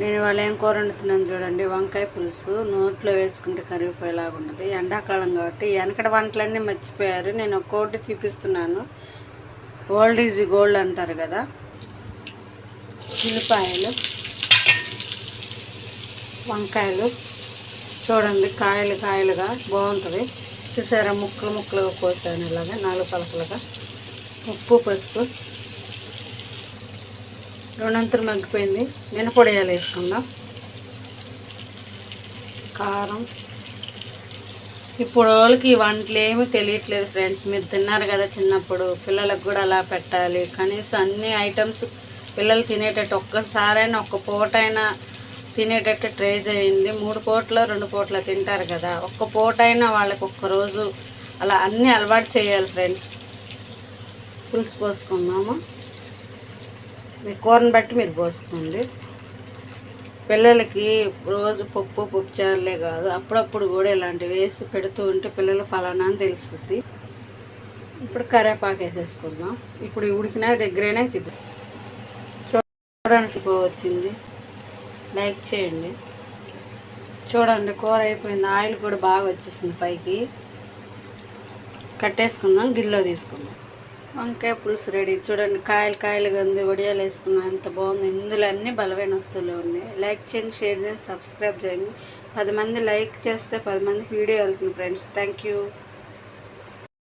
నేను ఇవాళ ఏం కూర వండుతున్నాను చూడండి వంకాయ పులుసు. నోట్లో వేసుకుంటే కరిగిపోయేలాగా ఉంటుంది. ఎండాకాలం కాబట్టి వెనకడ వంటలన్నీ మర్చిపోయారు. నేను ఒక్కోటి చూపిస్తున్నాను. ఓల్డ్ ఈజ్ గోల్డ్ అంటారు కదా. ఉల్లిపాయలు వంకాయలు. చూడండి కాయలు కాయలుగా బాగుంటుంది. చూసారా? ముక్కలు ముక్కలుగా కోసాను ఇలాగా నాలుగు పలకలుగా. ఉప్పు పసుపు. రెండంతలు మగ్గిపోయింది. మినపొడియాలు వేసుకుందాం? కారం. ఇప్పుడు వాళ్ళకి ఈ వంటలు ఏమీ తెలియట్లేదు ఫ్రెండ్స్. మీరు తిన్నారు కదా చిన్నప్పుడు. పిల్లలకు కూడా అలా పెట్టాలి. కనీసం అన్ని ఐటమ్స్ పిల్లలు తినేటట్టు ఒక్కసారైనా ఒక్క పూట అయినా తినేటట్టు ట్రై చేయండి. మూడు పూటలో రెండు పూటల తింటారు కదా. ఒక్క పూట అయినా వాళ్ళకి ఒక్కరోజు అలా అన్నీ అలవాటు చేయాలి ఫ్రెండ్స్. పులుసు పోసుకుందాము? మీ కూరని బట్టి మీరు పోసుకోండి. పిల్లలకి రోజు పప్పు పప్పు చారులే కాదు. అప్పుడప్పుడు కూడా ఇలాంటివి వేసి పెడుతూ ఉంటే పిల్లలు ఫలానా అని తెలుస్తుంది. ఇప్పుడు కరివేపాకు వేసేసుకుందాం. ఇప్పుడు ఉడికిన దగ్గరేనే చెప్పి చూడడానికి వచ్చింది లైక్ చేయండి. చూడండి కూర అయిపోయింది. ఆయిల్ కూడా బాగా వచ్చేసింది పైకి. కట్టేసుకుందాం గిల్లో తీసుకుందాం. వంకాయ పులుసు రెడీ. చూడండి కాయలు కాయలుగా ఉంది వడియాలు వేసుకున్నాం ఎంత బాగుంది. ఇందులో అన్ని బలమైన వస్తువులు ఉన్నాయి. లైక్ చేయండి షేర్ చేయండి సబ్స్క్రైబ్ చేయండి. పది మంది లైక్ చేస్తే పది మందికి వీడియో వెళ్తుంది ఫ్రెండ్స్. Thank you.